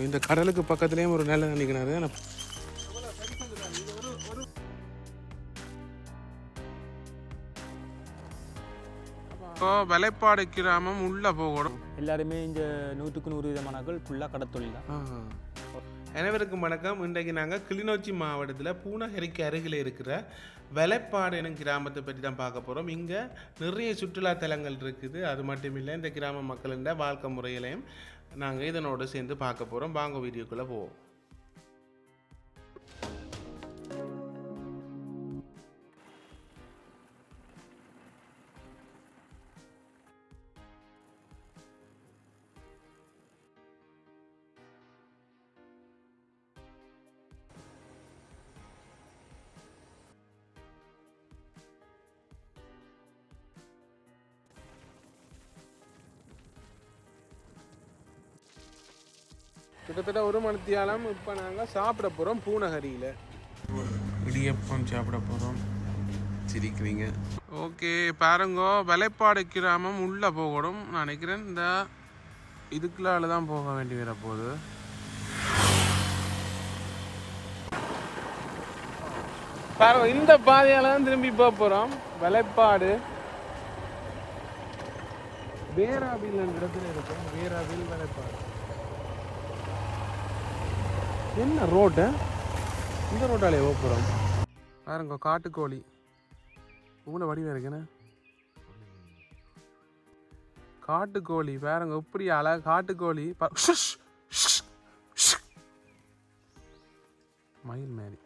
இந்த கடலுக்கு பக்கத்துலேயும் ஒரு நிலை நினைக்கிறாரு இப்போ வலைப்பாடு கிராமம் உள்ள போகணும். எல்லாருமே இந்த நூற்றுக்கு நூறு விதமானாக்கள் ஃபுல்லாக கடத்தொழில் தான். அனைவருக்கும் வணக்கம். இன்றைக்கு நாங்கள் கிளிநொச்சி மாவட்டத்தில் பூனகரிக்கு அருகில் இருக்கிற வெலைப்பாடு எனும் கிராமத்தை பற்றி தான் பார்க்க போகிறோம் இங்கே நிறைய சுற்றுலா தலங்கள் இருக்குது. அது மட்டும் இல்லை இந்த கிராம மக்களின் வாழ்க்கை முறையிலையும் நாங்கள் இதனோடு சேர்ந்து பார்க்க போகிறோம் வாங்க வீடியோக்குள்ளே போவோம். கிட்டத்தட்ட ஒரு மணித்தியாலம் இப்போ நாங்கள் சாப்பிட போகிறோம் பூனகரியில் இடியப்பம் சாப்பிட போகிறோம் சிரிக்கிறீங்க. ஓகே பாருங்கோ வலைப்பாடு கிராமம் உள்ளே போகணும். நான் நினைக்கிறேன் இந்த இதுக்குள்ளால தான் போக வேண்டி வர போகுது. பாருங்க இந்த பாதையால தான் திரும்பி போக போகிறோம் வலைப்பாடு. வேராவில் இடத்துல இருக்கும் வேராவில் வலைப்பாடு. என்ன ரோடு இந்த ரோட்டாலே போகிறோம் பாருங்க காட்டுக்கோழி. உங்களை வடிவம் இருக்குண்ணே காட்டுக்கோழி பாருங்க இப்படி அழ காட்டுக்கோழி. மயில் மாதிரி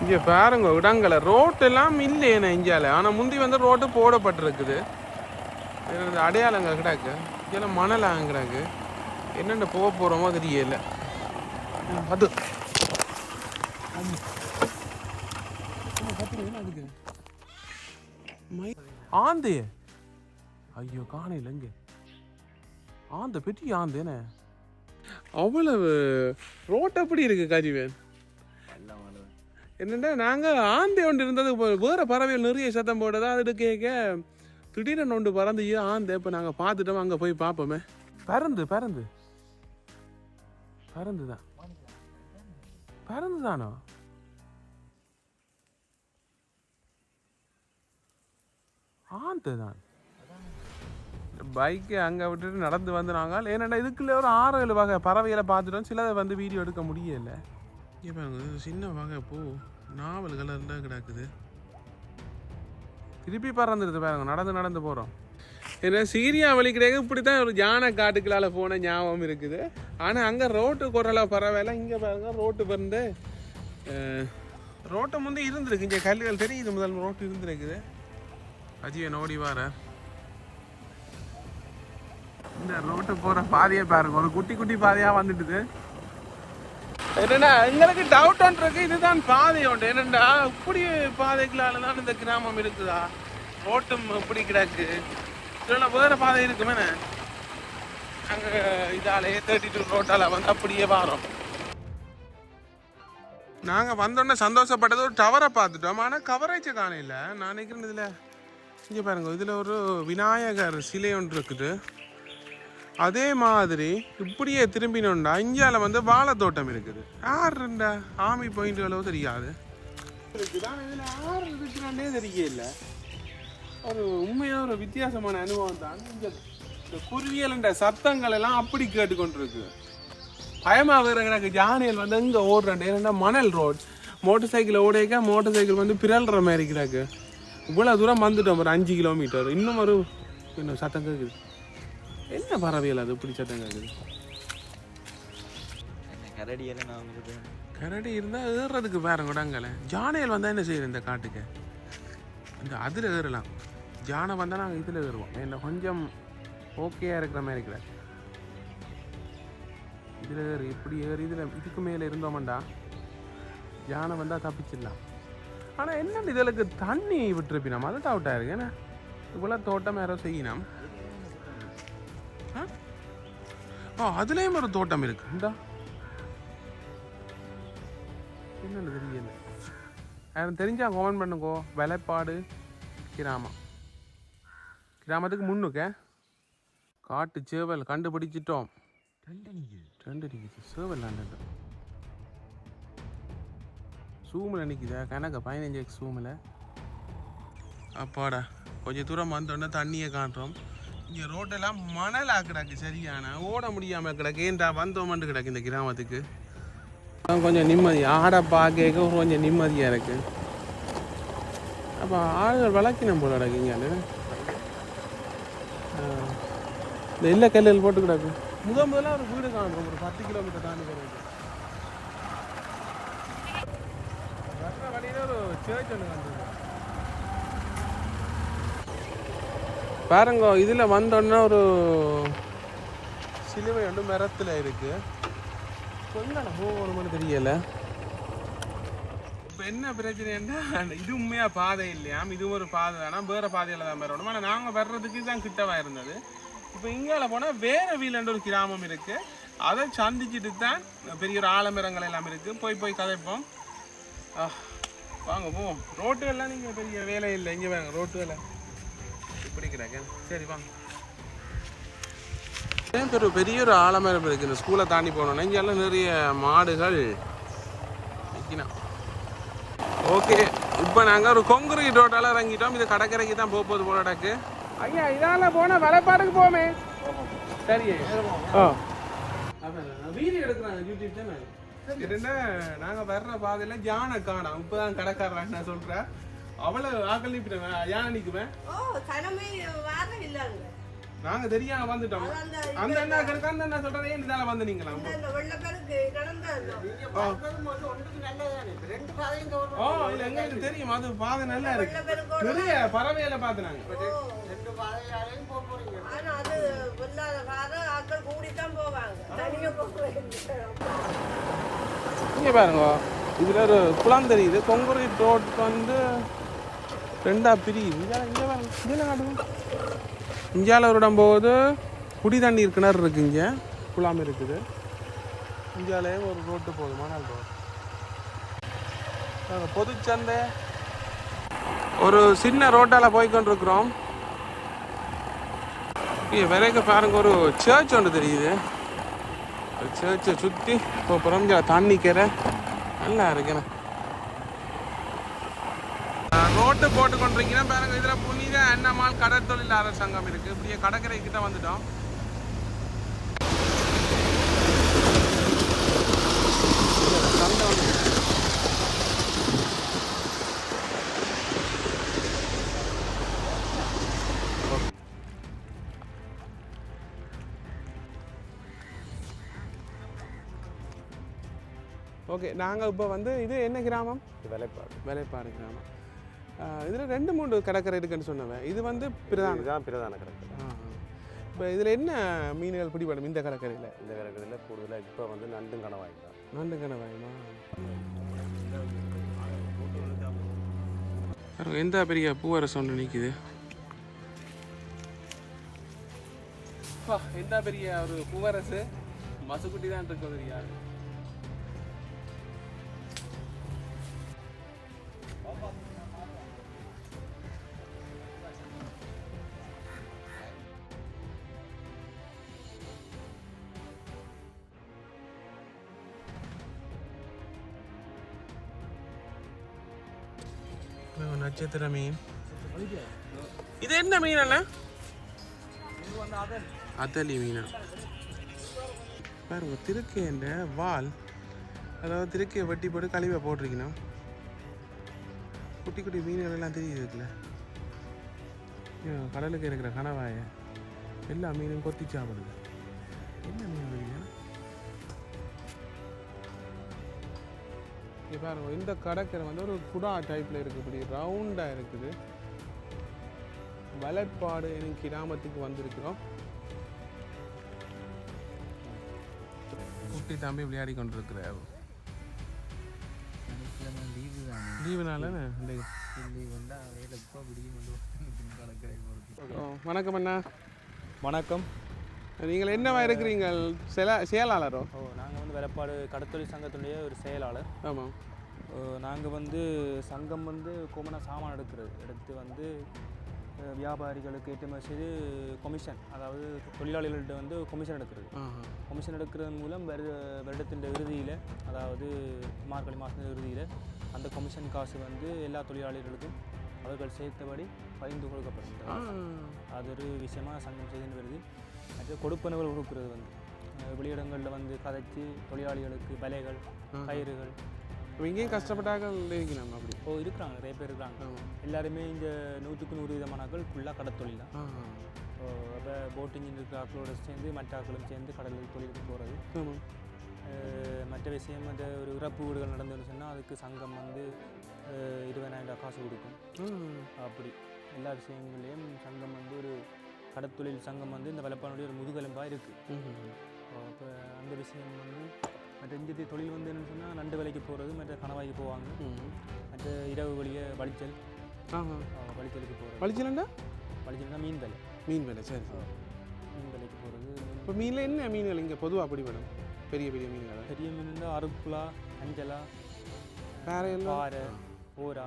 இங்கே பாருங்க இடங்களை. ரோட்டெல்லாம் இல்லையே இந்தியாவில் ஆனால் முந்தி வந்து ரோட்டு போடப்பட்டிருக்குது. அடையாளங்கள் கிடக்கு. இதெல்லாம் மணல் கிடக்கு என்னென்ன போக போகிறோமோ தெரியல. அது. ஆமா. ஆந்தைய ஐயோ காணையில் எங்க ஆந்த பெரிய ஆந்தேனே அவ்வளவு ரோட் எப்படி இருக்கு காஜிவேன் என்னென்னா நாங்கள் ஆந்தை ஒன்று இருந்தது வேறு பறவைகள் நிறைய சத்தம் போட்டதா அது கேட்க திடீர்னு ஒன்று பறந்து ஆந்தை இப்போ நாங்கள் பார்த்துட்டோம் அங்கே போய் பார்ப்போமே பறந்து பறந்து. பறந்து தான். பறந்து தானோ? ஆந்தை தான். பைக்கை அங்கே விட்டுட்டு நடந்து வந்து நாங்கள் ஏன்னா இதுக்குள்ள ஒரு ஆறு ஏழு வகை பறவைகளை பார்த்துட்டோம். சிலதை வந்து வீடியோ எடுக்க முடியல. இது சின்ன வகை பூ நாவல் கலரில் கிடக்குது. திருப்பி பறந்துடுது பாருங்க நடந்து நடந்து போகிறோம் ஏன்னா சீரியா வழி கிடையாது இப்படி தான் ஒரு யானை காட்டுக்களால் போன ஞாபகம் இருக்குது. ஆனால் அங்கே ரோட்டு குரலாக பரவாயில்ல. இங்கே பாருங்க ரோட்டு வந்து ரோட்டை முந்தி இருந்திருக்கு. இங்கே கல்லுகள் தெரியுது முதல் ரோட்டு இருந்திருக்குது. அஜியை நோடி வார இந்த ரோட்டு போகிற பாதையை பாருங்க. ஒரு குட்டி குட்டி பாதையாக வந்துட்டுது. என்னடா எங்களுக்கு டவுட் இருக்கு. இதுதான் பாதை உண்டு என்னென்னா இப்படி பாதைகளால தான் இந்த கிராமம் இருக்குதா? ஓட்டம் இப்படி கிடக்கு? இல்லைன்னா வேற பாதை இருக்குமே அங்கே இதாலேயே தேர்ட்டி டூ ரோட்டால வந்து அப்படியே வரோம். நாங்கள் வந்தோடனே சந்தோஷப்பட்டது. ஒரு டவரை பார்த்துட்டோம். ஆனால் கவரேஜ் காணையில் நான் நினைக்கிறேன் இதில் இங்கே பாருங்க இதில் ஒரு விநாயகர் சிலை ஒன்று இருக்குது. அதே மாதிரி இப்படியே திரும்பினோண்டா இந்தியாவில் வந்து வாழைத்தோட்டம் இருக்குது. யார் ரெண்டா? ஆமி அளவு தெரியாது. இருக்குதான் இதில் தெரியல. ஒரு உண்மையாக ஒரு வித்தியாசமான அனுபவம் தான். இந்த இந்த குருவியல்ன்ற சத்தங்கள் எல்லாம் அப்படி கேட்டுக்கொண்டிருக்கு. பயமாக எனக்கு ஜானியல் வந்து இங்கே ஓடுறேன் ஏன்னா மணல் ரோட் மோட்டர் சைக்கிள் ஓடைக்க மோட்டர் சைக்கிள் வந்து பிறல்ற மாதிரி கிடக்கு. இவ்வளோ தூரம் வந்துட்டோம் ஒரு அஞ்சு கிலோமீட்டர் இன்னும் ஒரு இன்னும் சத்தம் கேட்குது என்ன பறவைகள் அது? இப்படி சத்தம் கேட்குது நான் உங்களுக்கு கரடி இருந்தால் ஏறுறதுக்கு வேற கூடங்கல ஜானையில் வந்தால் என்ன செய்யுது இந்த காட்டுக்கு? இந்த அதில் ஏறலாம். ஜானை வந்தால் நாங்கள் இதில் ஏறுவோம். என்ன கொஞ்சம் ஓகேயா இருக்கிற மாதிரி இருக்கிற இதில் ஏறி இப்படி ஏறி இதில் இதுக்கு மேலே இருந்தோம்டா யானை வந்தால் தப்பிச்சிடலாம். ஆனால் என்னென்ன இதுகளுக்கு தண்ணி விட்டுருப்பினோம்? அது டவுட்டாக இருக்கு. ஏன்னா இவ்வளோ தோட்டம் யாரோ செய்யணும். ஆ அதுலேயும் ஒரு தோட்டம் இருக்கு. இந்தா. என்னன்னு தெரியல. யாரும் தெரிஞ்சா கமெண்ட் பண்ணுங்கோ. வெலைப்பாடு கிராமம். கிராமத்துக்கு முன்னுக்க காட்டு சேவல் கண்டுபிடிச்சிட்டோம். ரெண்டு சேவல் ரெண்டு. சூமில் நிற்கிதா கணக்கு பதினஞ்சு எக்ஸ் சூமில். அப்பாடா. கொஞ்சம் தூரம் வந்தோடனே தண்ணியை காட்டுறோம் இங்கே ரோட்டெல்லாம் மணலாக கிடக்கு சரியான. ஓட முடியாமல் கிடக்கு. ஏன்டா வந்தோமண்டு கிடக்கு இந்த கிராமத்துக்கு. கொஞ்சம் நிம்மதி. ஆடை பார்க்க கொஞ்சம் நிம்மதியாக இருக்கு. அப்போ ஆடுகள் வளர்க்கணும் போல கிடக்குங்க இந்த இல்லை கல்லில் போட்டு கிடக்கு. முத முதல்ல ஒரு வீடு காணும் ஒரு பத்து கிலோமீட்டர் தாண்டி போகிறது வர்ற ஒரு சேர்ச் ஒன்று காண்றது பாருங்க இதில் வந்தோடனே ஒரு சிலுவை வந்து மரத்தில் இருக்கு. கொஞ்சம் போகணும்னு தெரியல. இப்போ என்ன பிரச்சனைன்னா இது உண்மையாக பாதை இல்லையாம் இதுவும் ஒரு பாதை தானா? வேறு பாதையில் தான் வரணும்? ஆனால் நாங்கள் வர்றதுக்கு தான் கிட்டவா இருந்தது. இப்போ இங்கால போனால் வேறு வீலன்ற ஒரு கிராமம் இருக்குது அதை சந்திச்சுட்டு தான் பெரிய ஒரு ஆலமரங்கள் எல்லாம் இருக்குது போய் போய் கதைப்போம். வாங்க போவோம். ரோட்டு எல்லாம் நீங்கள் பெரிய வேலை இல்லை. இங்கே வாங்க ரோட்டு வேலை கிடக்கு சரி வாங்க. ஒரு பெரிய ஒரு ஆலமரம் இருக்கு. இந்த ஸ்கூலை தாண்டி போனோம்னா இங்கெல்லாம் நிறைய மாடுகள் ஓகே இப்போ நாங்கள் ஒரு கொங்குரீட் ரோட்டால இறங்கிட்டோம். இது கடற்கரைக்கு தான் போக போகுது போல டக்கு ஐயா இதால போன வலைப்பாடுக்கு போமே. சரி. ஆ. வீடியோ எடுக்கிறாங்க யூடியூப் தானே என்னன்னா நாங்க வர்ற பாதையில யானை காணோம் இப்பதான் கடைக்காரன் நான் சொல்றேன் அவ்வளவு ஆக்கள் நிற்கிறேன் யானை நிக்குவேன். ஓ தனமே வார இல்லைங்க நாங்க தெரியாம வந்துட்டோம். அந்த அண்ணா கிடக்கு அந்த அண்ணா சொல்றேன் ஏன் இதால வந்து இந்த நடந்த ஓ இல்ல எங்களுக்கு தெரியும். அது பாதை நல்லா இருக்கு. நிறைய பறவையில பார்த்து நாங்க ஆனா அது வெள்ளாத கார ஆட்கள் கூடித்தான் போவாங்க. தனியா போவாங்க இங்க பாருங்க. இதுல ஒரு குளம் தெரியுது. கொங்குரீட் ரோட் வந்து ரெண்டா பிரியுது இங்கே காட்டுங்க. இந்தியாவில் ஒரு இடம் குடி தண்ணீர் கிணறு இருக்கு இங்கே. குழாம் இருக்குது. இந்தியாவிலேயே ஒரு ரோட்டு போகுது மணல் ரோடு பொதுச்சந்தை. ஒரு சின்ன ரோட்டால் போய் கொண்டிருக்கிறோம் இங்கே விலைக்கு பாருங்க ஒரு சர்ச் ஒன்று தெரியுது. சர்ச்சை சுற்றி இப்போ புறஞ்ச தண்ணி கரை. நல்லா இருக்குண்ணே போட்டு கொண்டிருக்கீங்கன்னா பாருங்க இதில் புனித அன்னமால் கடற்தொழிலாளர் சங்கம் இருக்கு. இப்படியே கடற்கரை கிட்ட வந்துட்டோம். ஓகே நாங்கள் இப்போ வந்து இது என்ன கிராமம்? வேலைப்பாடு. வேலைப்பாடு கிராமம். இதில் ரெண்டு மூணு கடற்கரை இருக்குன்னு சொன்னவன் இது வந்து பிரதான இதுதான் பிரதான கடற்கரை. இப்போ இதில் என்ன மீன்கள் பிடிபடும் இந்த கடற்கரையில்? இந்த கடற்கரையில் கூடுதலாக இப்போ வந்து நண்டும் கணவாய் தான். நண்டு கணவாயுமா எந்த பெரிய பூவரசம் ஒன்று நிற்குது எந்த பெரிய ஒரு பூவரசு? மசுக்குட்டி தான் இருக்கு பெரிய நட்சத்திர மீன். இது என்ன மீன் அண்ணா? அதலி மீனா. பாருங்க திருக்கைன்ற வால் அதாவது திருக்கையை வெட்டி போட்டு கழிவை போட்டிருக்கீங்கண்ணா? குட்டி குட்டி மீன்கள் எல்லாம் ஐயோ, கடலுக்கு இருக்கிற கணவாய எல்லா மீனும் கொத்தி சாப்பிடுது. என்ன மீன் இங்க பாருங்க. இந்த கடற்கரை வந்து ஒரு குடா டைப்ல இருக்கு. இப்படி ரவுண்டா இருக்குது. வலட்பாடு எனும் கிராமத்துக்கு வந்திருக்கிறோம். குட்டி தம்பி விளையாடி கொண்டிருக்கிறார். வணக்கம் அண்ணா. வணக்கம். நீங்கள் என்னவா இருக்கிறீங்கள்? செல செயலாளரோ? ஓ நாங்கள் வந்து வேலைப்பாடு கடத்தொழில் சங்கத்தினுடைய ஒரு செயலாளர். ஆமாம் நாங்கள் வந்து சங்கம் வந்து கோமனா சாமான் எடுக்கிறது. எடுத்து வந்து வியாபாரிகளுக்கு ஏற்றுமதி செய்து கொமிஷன் அதாவது தொழிலாளிகள்கிட்ட வந்து கொமிஷன் எடுக்கிறது. கொமிஷன் எடுக்கிறதன் மூலம் வருட வருடத்தின் இறுதியில் அதாவது மார்கழி மாதத்தின் இறுதியில் அந்த கொமிஷன் காசு வந்து எல்லா தொழிலாளிகளுக்கும் அவர்கள் சேர்த்தபடி பகிர்ந்து கொடுக்கப்படுகிறது. அது ஒரு விஷயமா சங்கம் செய்துன்னு வருது. மற்ற கொடுப்பனவுகள் கொடுக்குறது வந்து. வெளியிடங்களில் வந்து கதைச்சி தொழிலாளிகளுக்கு விலைகள் கயிறுகள். இப்போ இங்கேயும் கஷ்டப்பட்டாக இருக்கணும் அப்படி. ஓ இருக்கிறாங்க நிறைய பேர் இருக்கிறாங்க. எல்லாருமே இந்த நூற்றுக்கு நூறு விதமானாக்கள் ஃபுல்லாக கடத்தொழில் தான். ஆஹா. அப்போ போட்டிங் இருக்கிற ஆக்களோட சேர்ந்து மற்ற ஆக்களும் சேர்ந்து கடல் தொழிலுக்கு போகிறது மற்ற விஷயம் அந்த ஒரு இறப்பு வீடுகள் நடந்துன்னு சொன்னால் அதுக்கு சங்கம் வந்து இருபதாயிரம் காசு கொடுக்கும். அப்படி. எல்லா விஷயங்கள்லேயும் சங்கம் வந்து ஒரு கடத்தொழில் சங்கம் வந்து இந்த வலப்பானுடைய ஒரு முதுகெலும்பாக இருக்குது. அப்போ அந்த விஷயம் வந்து மற்ற இந்த தொழில் வந்து என்னன்னு சொன்னால் நண்டு வேலைக்கு போகிறது மற்ற கணவாய்க்கு போவாங்க. மற்ற இரவு வழியே அஹ், வலிச்சலுக்கு போகிறது வலிச்சலண்டா வலிச்சல்னா மீன் வேலை. மீன் வேலை சரி சரி. மீன் வேலைக்கு போகிறது இப்போ மீனில் என்ன மீன்கள் இங்கே பொதுவாக அப்படி மேடம்? பெரிய பெரிய மீன்கள். பெரிய மீன் வந்து அருப்புலா அஞ்சலா வேற எல்லாம் பாறை ஓரா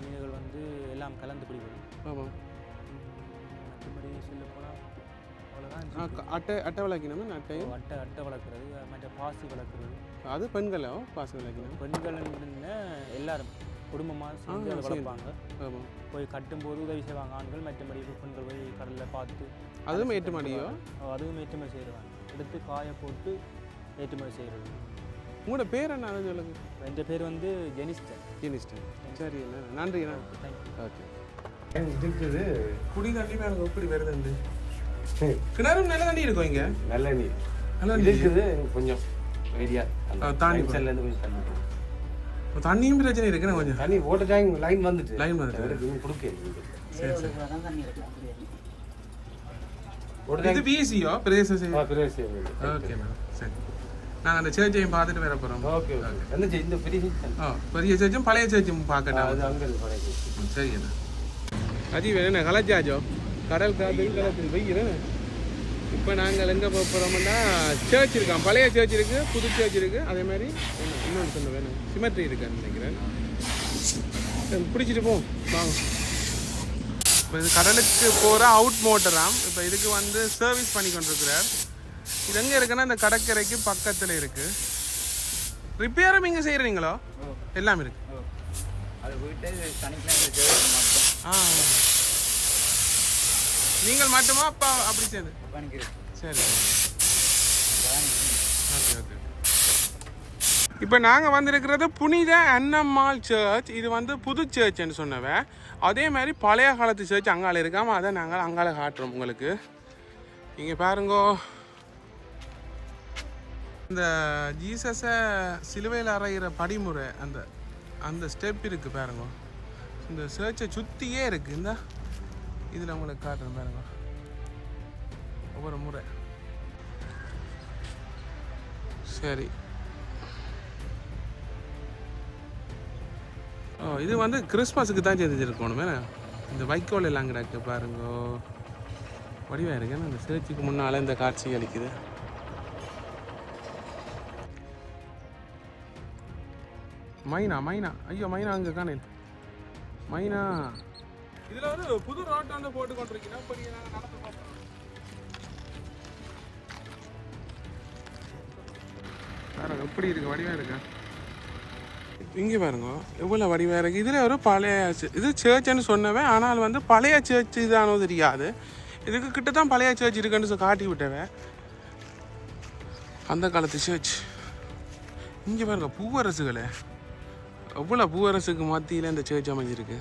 மீன்கள் வந்து எல்லாம் கலந்து பிடிக்கும் ஆமாம் மற்றபடி சொல்ல போனால் அவ்வளோதான் அட்டை அட்டை விளக்கினோம் அட்டையும் அட்டை அட்டை வளர்க்குறது மற்ற பாசி வளர்க்குறது. அது பெண்களோ? பாசம் விளக்கினோம் பெண்கள் எல்லாரும் குடும்பமாக சேர்ந்து. வளர்ப்பாங்க. போய் கட்டும்போது உதவி செய்வாங்க ஆண்கள் மற்றபடி பெண்கள் போய் கடலில் பார்த்து அதுவும் ஏற்றுமதியோ? அதுவும் ஏற்றுமதி செய்கிறாங்க எடுத்து காய போட்டு ஏற்றுமதி செய்கிறது உங்களோட பேர் என்ன? அது சொல்லுங்க. என் பேர் வந்து ஜெனிஸ்டர். ஜீனிஸ்டன் சரி தேங்க்யூ ஓகே. இருக்குது குடி தண்ணி எனக்கு எப்படி வருதுண்டு கிணறும் நல்ல தண்ணி இருக்கும் இங்கே? நல்ல நீர் நல்ல நீர் இருக்குது கொஞ்சம் ஏரியா தாண்டி போ. இருந்து கொஞ்சம் தண்ணி தண்ணியும் பிரச்சனை இருக்குண்ணா கொஞ்சம்? தண்ணி ஓட்ட டேங்க் லைன் வந்துட்டு. லைன் வந்துட்டு. கொடுக்க சரி சரி. இது பிஎஸ்சியோ பிரதேச சேவை டேங்க் பிரதேசம் ஓகேண்ணா சரி. நாங்கள் அந்த சேர்ச்சையும் பார்த்துட்டு வர போகிறோம் ஓகே ஓகே இந்த பெரிய பெரிய சேர்ச்சும் பழைய சேர்ச்சும் பார்க்கணும். அது அங்க இருக்கு பழைய சரி அஜீவ் என்ன கலச்சாச்சோ கடல் காத்து கலத்தில் வெயில் இப்போ நாங்கள் எங்கே போக போகிறோம்னா சர்ச் இருக்கான் பழைய சர்ச் இருக்குது புது சர்ச் இருக்குது அதே மாதிரி இன்னொன்று சொல்ல வேணும். சிமெட்ரி இருக்கான்னு நினைக்கிறேன். பிடிச்சிட்டு போம் வாங்க இப்போ இது கடலுக்கு போகிற அவுட் மோட்டராம் இப்போ இதுக்கு வந்து சர்வீஸ் பண்ணி கொண்டிருக்கிறார். இது எங்கே இருக்குன்னா இந்த கடற்கரைக்கு பக்கத்தில் இருக்குது ரிப்பேரும் இங்கே செய்கிறீங்களோ எல்லாம் இருக்கு. அது போயிட்டு சனிக்கிழமை ஆ. நீங்கள் மட்டுமா அப்பா அப்படி சேர்ந்து பண்ணிக்கிறேன் சரி. Okay okay. இப்போ நாங்கள் வந்திருக்கிறது புனித அன்னம்மாள் சர்ச் இது வந்து புது சர்ச்னு சொன்னவன் அதே மாதிரி பழைய காலத்து சர்ச் அங்கால இருக்காம அதை நாங்கள் அங்கால காட்டுறோம் உங்களுக்கு. இங்கே பாருங்கோ. இந்த ஜீசஸை சிலுவையில் அறையிற படிமுறை அந்த அந்த ஸ்டெப் இருக்குது பாருங்க. இந்த சர்ச்சை சுற்றியே இருக்குது இந்த. இதில் உங்களுக்கு காட்டுறேன் பாருங்க. ஒவ்வொரு முறை. சரி. ஓ இது வந்து கிறிஸ்மஸுக்கு தான் செஞ்சுருக்கணும். இந்த வைக்கோல் எல்லாம் கிடக்கு பாருங்க. வடிவாக இருக்குன்னு அந்த இந்த முன்னால் இந்த காட்சி அளிக்குது. மைனா மைனா. ஐயோ மைனா அங்கே காணேன். மைனா. இதில் ஒரு புது ரோட்டை வந்து போட்டு கொண்டிருக்கிறோம் இப்போ நீங்கள் நடந்து பார்ப்போம் எப்படி இருக்கு? வடிவா இருக்கா? இங்கே பாருங்க. எவ்வளோ வடிவா இருக்கு? இதில் ஒரு பழைய இது சர்ச்னு சொன்னவன். ஆனால் வந்து பழைய சர்ச் இதானோ தெரியாது. இதுக்கு கிட்ட தான் பழைய சர்ச் இருக்குன்னு காட்டி விட்டவன். அந்த காலத்து சர்ச் இங்கே பாருங்க பூவரசுகளே. எவ்வளோ பூவரசுக்கு மத்தியில் இந்த சர்ச் அமைஞ்சிருக்கு?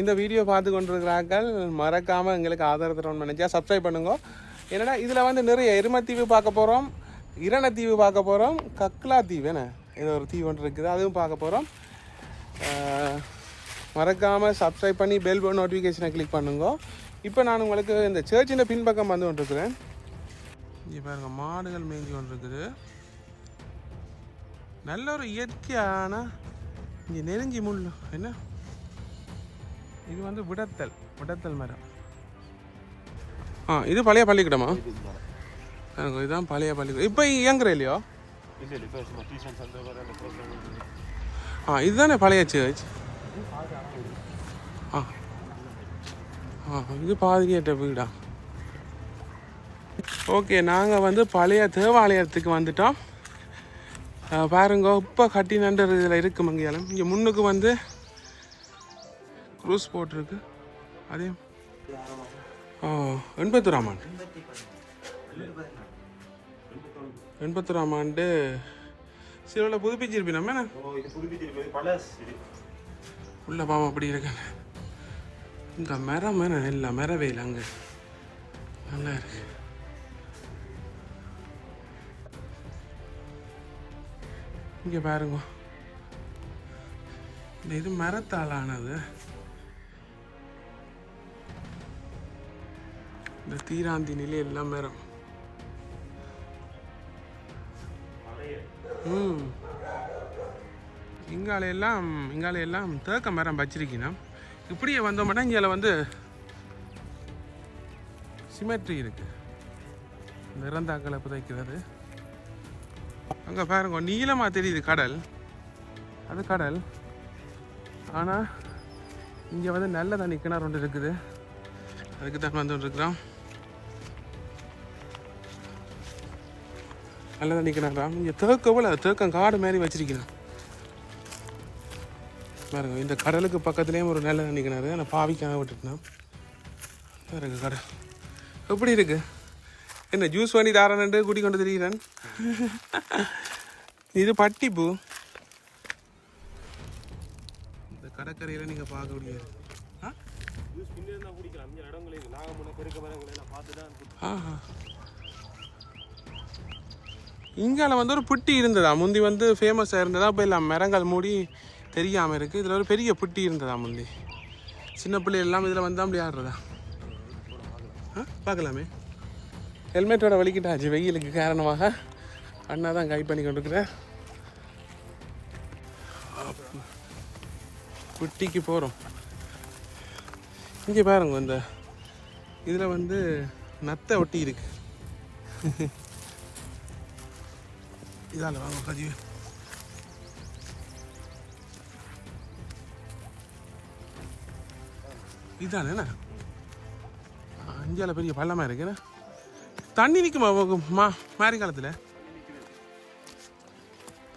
இந்த வீடியோ பார்த்து கொண்டிருக்கிறார்கள். மறக்காமல் எங்களுக்கு ஆதரவு தரணும்னு நினச்சா சப்ஸ்கிரைப் பண்ணுங்க. என்னடா இதில் வந்து நிறைய எருமத்தீவு பார்க்க போகிறோம் இரணத்தீவு பார்க்க போகிறோம் கக்லா தீவு என்ன? ஏதோ ஒரு தீவு ஒன்று இருக்குது அதுவும் பார்க்க போகிறோம் மறக்காமல் சப்ஸ்கிரைப் பண்ணி பெல் நோட்டிஃபிகேஷனை கிளிக் பண்ணுங்க. இப்போ நான் உங்களுக்கு இந்த சர்ச்சின் பின்பக்கம் வந்து கொண்டிருக்கிறேன். இங்கே பாருங்க மாடுகள் மேய்ஞ்சி கொண்டிருக்குது. நல்ல ஒரு இயற்கையான இங்கே நெருஞ்சி முள் என்ன? இது வந்து விடத்தல் விடத்தல் மரம். ஆ இது பழைய பள்ளிக்கூடமா? பாருங்க, இதுதான் பழைய பள்ளிக்கூடம். இப்போ இயங்குற இல்லையோ? ஆ இதுதானே பழைய சர்ச் ஆ. ஆ இது பாதிரியாட்ட வீடா? ஓகே நாங்கள் வந்து பழைய தேவாலயத்துக்கு வந்துட்டோம். பாருங்க இப்போ கட்டி நண்டர் இதில் இருக்கு மங்கியாலம் இங்கே முன்னுக்கு வந்து க்ரூஸ் போட்டிருக்கு. அதே ஓ எண்பத்தொராம் ஆண்டு. எண்பத்தொராம் ஆண்டு சிலவில் புதுப்பிச்சிருப்பீங்க நம்ம உள்ள பாவம் அப்படி இருக்கு. இந்த மரம் என்ன இல்லை மரவேல் அங்கே. நல்லா இருக்கு. இங்கே பாருங்க. இது மரத்தால் இந்த தீராந்தி நிலை எல்லாம் மரம் ம். இங்காலையெல்லாம் இங்காலையெல்லாம் தேக்க மரம் வச்சிருக்கணும் இப்படியே வந்தோம்னா இங்கே வந்து சிமெட்ரி இருக்கு. நிறந்தாக்களை புதைக்கிறது. அங்கே பாருங்க நீளமாக தெரியுது கடல். அது கடல். ஆனால் இங்கே வந்து நல்ல தண்ணி கிணறு ஒன்று இருக்குது. அதுக்கு தான் வந்து இருக்கிறோம் நல்ல தண்ணி கிணறாம் இங்கே தேக்கவில் தேக்கம் காடு மாதிரி வச்சிருக்கணும் பாருங்க இந்த கடலுக்கு பக்கத்துலேயும் ஒரு நல்ல கிணறு ஆனால் பாவிக்காக விட்டுட்டோம் இருக்கு கடல். எப்படி இருக்கு? என்ன ஜூஸ் பண்ணி தாரேன்ட்டு குடி கொண்டு திரிகிறேன்? இது பட்டிப்பூ இந்த கடற்கரையில் நீங்கள் பார்க்க முடியாது. ஆ ஜூஸ் பின்னாடி தான் குடிக்கலாம் இந்த இடங்களே நாகமுனை பெருக்க மரங்களை எல்லாம் பார்த்து தான் ஆஹா இங்கால வந்து ஒரு புட்டி இருந்ததா? முந்தி வந்து ஃபேமஸாக இருந்ததா? இப்போ இல்லை மரங்கள் மூடி தெரியாமல் இருக்குது இதில் ஒரு பெரிய புட்டி இருந்ததா முந்தி? சின்ன பிள்ளை எல்லாம் இதில் வந்தால் அப்படி ஆடுறதா? ஆ பார்க்கலாமே. ஹெல்மெட்டோட வலிக்கிட்டாச்சு வெயிலுக்கு காரணமாக? அண்ணா தான் கைட் பண்ணி கொண்டிருக்கிறேன் புட்டிக்கு போகிறோம் இங்கே பாருங்க இந்த இதில் வந்து நத்தை ஒட்டி இருக்கு. இதால வாங்க பதிவு இதானே என்ன அஞ்சால பெரிய பள்ளமாக இருக்கு என்ன தண்ணி நிற்குமா மா மாரி காலத்தில்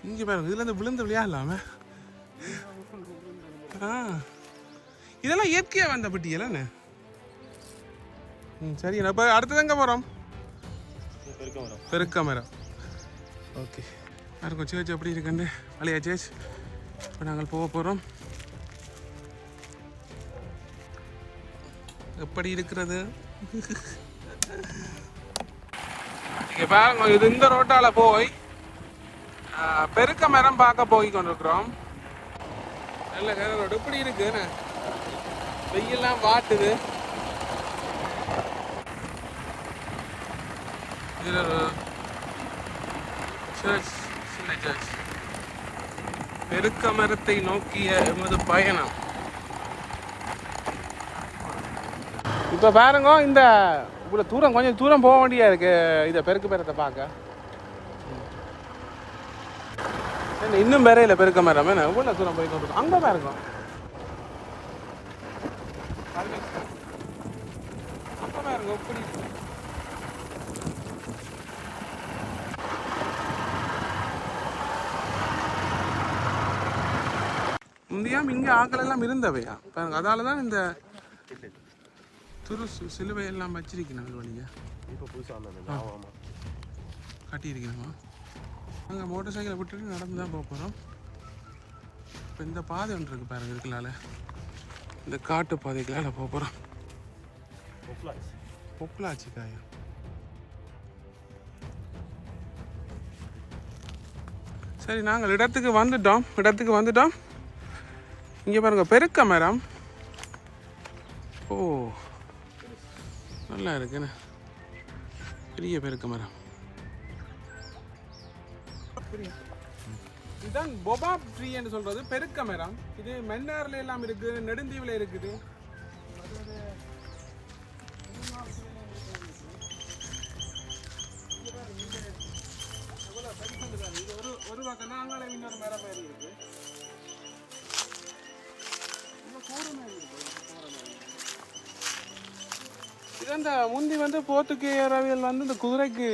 இங்கே பாருங்க இதுல இருந்து விழுந்து விளையாடலாம ஆ இதெல்லாம் இயற்கையாக வந்த பட்டியலாண்ணே ம் சரி இப்போ அடுத்தது எங்கே போகிறோம் பெருக்க மரம் ஓகே. யாருக்கும் சேர்ச் எப்படி இருக்குன்னு பழைய சேர்ச் இப்போ நாங்கள் போக போகிறோம் எப்படி இருக்கிறது? இங்கே பாருங்க இது இந்த ரோட்டால் போய் பெருக்க மரம் பார்க்க போய் கொண்டிருக்கிறோம். நல்ல கர ரோடு. இப்படி இருக்கு வெயிலாம் வெயில்லாம் வாட்டுது. இதில் சர்ச் சின்ன சர்ச் பெருக்க மரத்தை நோக்கிய எமது பயணம். இப்போ பாருங்க இந்த இவ்வளோ தூரம் கொஞ்சம் தூரம் போக வேண்டியா இருக்கு இதை பெருக்கு மரத்தை பார்க்க? என்ன இன்னும் வரையில பெருக்க மரம் என்ன இவ்வளோ தூரம் போய் கொண்டு அங்கே பாருங்க. அங்கே பாருங்க எப்படி முந்தியாம் இங்கே ஆக்கள் எல்லாம் இருந்தவையா பாருங்க அதால தான் இந்த துரு சு- சிலுவை எல்லாம் வச்சிருக்கணும் அது வழியா இப்போ புதுசாக கட்டியிருக்கணுமா அங்கே மோட்டர் சைக்கிளை விட்டுட்டு நடந்து தான் போக போகிறோம் இப்போ இந்த பாதை ஒன்று இருக்கு பாருங்க இருக்கலால இந்த காட்டு பாதைகளால் போக போகிறோம் பொக்லாச்சு காயம் சரி நாங்கள் இடத்துக்கு வந்துட்டோம். இடத்துக்கு வந்துட்டோம். இங்கே பாருங்க பெருக்க மரம். ஓ நல்லா இருக்குண்ணே பெரிய பெருக்க மரம். இதுதான் பொபாப் ட்ரீ என்று சொல்கிறது பெருக்க மரம். இது மன்னார்ல எல்லாம் இருக்குது நெடுந்தீவில் இருக்குது. இது அந்த முந்தி வந்து போர்த்துகேயரவியல் வந்து இந்த குதிரைக்கு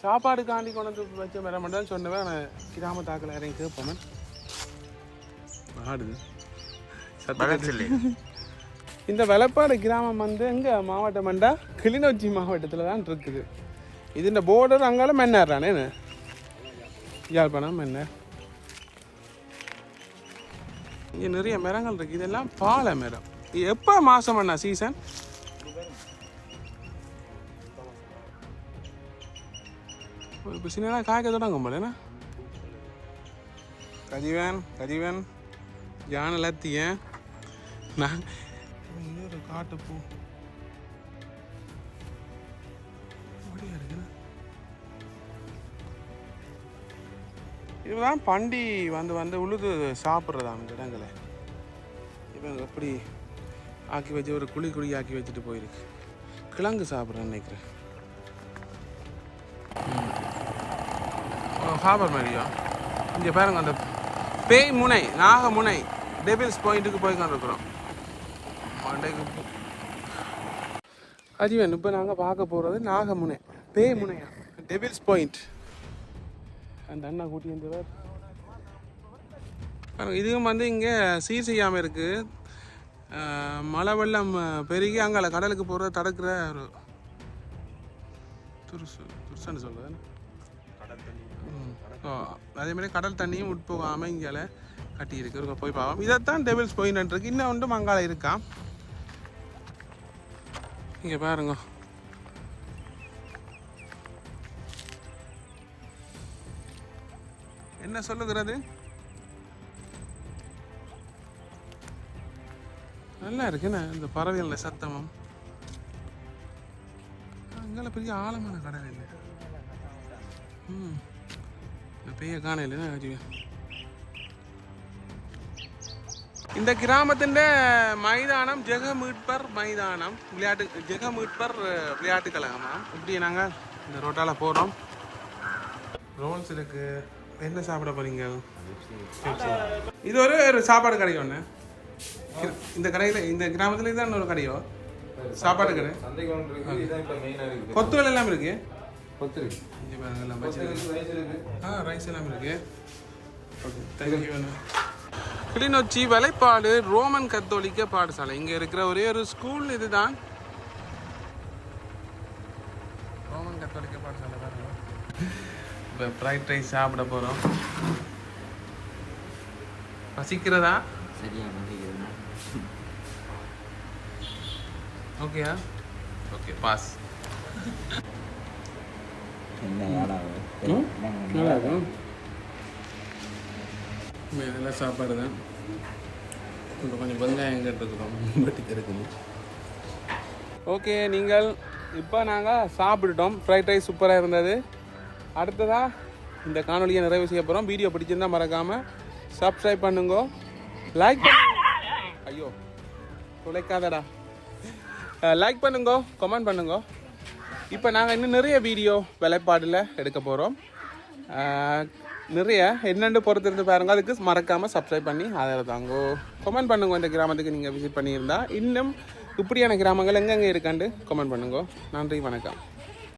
சாப்பாடு காண்டி கொண்டு வந்து வச்ச மரம் மட்டும் தான் சொன்னவன். கிராம தாக்கல யாரையும் கேட்போமே? ஆடுது. இந்த வெளப்பாடு கிராமம் வந்து எங்க மாவட்டம் மண்டா கிளிநொச்சி மாவட்டத்தில் தான் இருக்குது. இது இந்த போர்டர் அங்கால மன்னார்றானே யாழ்ப்பாணம் மன்னார். இங்கே நிறைய மரங்கள் இருக்கு. இதெல்லாம் பாலை மரம். எப்போ மாதம் அண்ணா சீசன் இப்போ சின்ன காய்க்க தொடங்கும் போல என்ன கஜிவன் கஜிவன் ஜான லத்தியன் நான் இது ஒரு காட்டுப்பூ அப்படியா இருக்குண்ணா இதுதான் பண்டி வந்து வந்து உழுது சாப்பிட்றதா அந்த இடங்களை இவங்க எப்படி ஆக்கி வச்சு ஒரு குழி குழி ஆக்கி வச்சுட்டு போயிருக்கு கிழங்கு சாப்பிட்றேன்னு நினைக்கிறேன் ஹார்பர் மாதிரியா இங்கே பாருங்க அந்த பேய் முனை நாக முனை டெபிள்ஸ் பாயிண்ட்டுக்கு போய் கொண்டிருக்கிறோம் மண்டைக்கு அஜீவன் இப்போ நாங்கள் பார்க்க போகிறது நாகமுனை பேய் முனையா? டெபிள்ஸ் பாயிண்ட் அந்த அண்ணா கூட்டி வந்தவர். பாருங்க, இதுவும் வந்து இங்கே சீர் செய்யாமல் இருக்குது மழை வெள்ளம் பெருகி அங்கே கடலுக்கு போகிறத தடுக்கிற ஒரு துருசு துருசான்னு சொல்லுவேன் அதே மாதிரி கடல் தண்ணியும் உட்போகாமல் இங்கால கட்டி இருக்கு போய் பார்ப்போம் இதைத்தான் டெபிள்ஸ் பாயிண்ட் இருக்கு இன்னும் ஒன்று மங்கால இருக்கா? இங்கே பாருங்க. என்ன சொல்லுகிறது? நல்லா இருக்குண்ணே இந்த பறவைகள சத்தமும். அங்கே பெரிய ஆழமான கடல் இல்லை. ம். பெய்ய காணையில் அஜீவன் இந்த கிராமத்தின் மைதானம் ஜெகமீட்பர் மைதானம். விளையாட்டு ஜெகமீட்பர் விளையாட்டு கழகமா இப்படி நாங்கள் இந்த ரோட்டால போகிறோம் ரோல்ஸ் இருக்கு. என்ன சாப்பிட போறீங்க? இது ஒரு ஒரு சாப்பாடு கடை ஒன்று இந்த கடையில் இந்த கிராமத்தில் இதுதான் ஒரு கடையோ? சாப்பாடு கடை. இருக்குது. கொத்துகள் எல்லாம் இருக்கு. இருக்கு. இங்க பாருங்க எல்லாம் ஆ ரைஸ் எல்லாம் இருக்கு. Okay. Thank you Kilinochchi Valaipadu Roman கத்தோலிக்க பாடசாலை. இங்கே இருக்கிற ஒரே ஒரு ஸ்கூல் இதுதான். ரோமன் கத்தோலிக்க பாடசாலை பாருங்க இப்போ ஃப்ரைட் ரைஸ் சாப்பிட போகிறோம் பசிக்கிறதா? சரியா ஓகேயா ஓகே பாஸ் நல்லா இருக்கும் இதெல்லாம் சாப்பாடு தான். இப்போ கொஞ்சம் வெங்காயம் கேட்டுருக்குறோம் வெட்டி இருக்குது. ஓகே நீங்கள் இப்போ நாங்கள் சாப்பிட்டுட்டோம். ஃப்ரைட் ரைஸ் சூப்பராக இருந்தது. அடுத்ததாக இந்த காணொலியை நிறைவு செய்ய போகிறோம் வீடியோ பிடிச்சிருந்தா மறக்காமல் சப்ஸ்கிரைப் பண்ணுங்க. லைக் ஐயோ துளைக்காதடா லைக் பண்ணுங்க கமெண்ட் பண்ணுங்க. இப்போ நாங்கள் இன்னும் நிறைய வீடியோ விலைப்பாடில் எடுக்க போகிறோம். நிறைய என்னென்னு பொறுத்திருந்து பாருங்க. அதுக்கு மறக்காமல் சப்ஸ்கிரைப் பண்ணி ஆதரவு தாங்கோ. கமெண்ட் பண்ணுங்க இந்த கிராமத்துக்கு நீங்கள் விசிட் பண்ணியிருந்தா. இன்னும் இப்படியான கிராமங்கள் எங்கெங்கே இருக்காண்டு கமெண்ட் பண்ணுங்க. நன்றி வணக்கம்.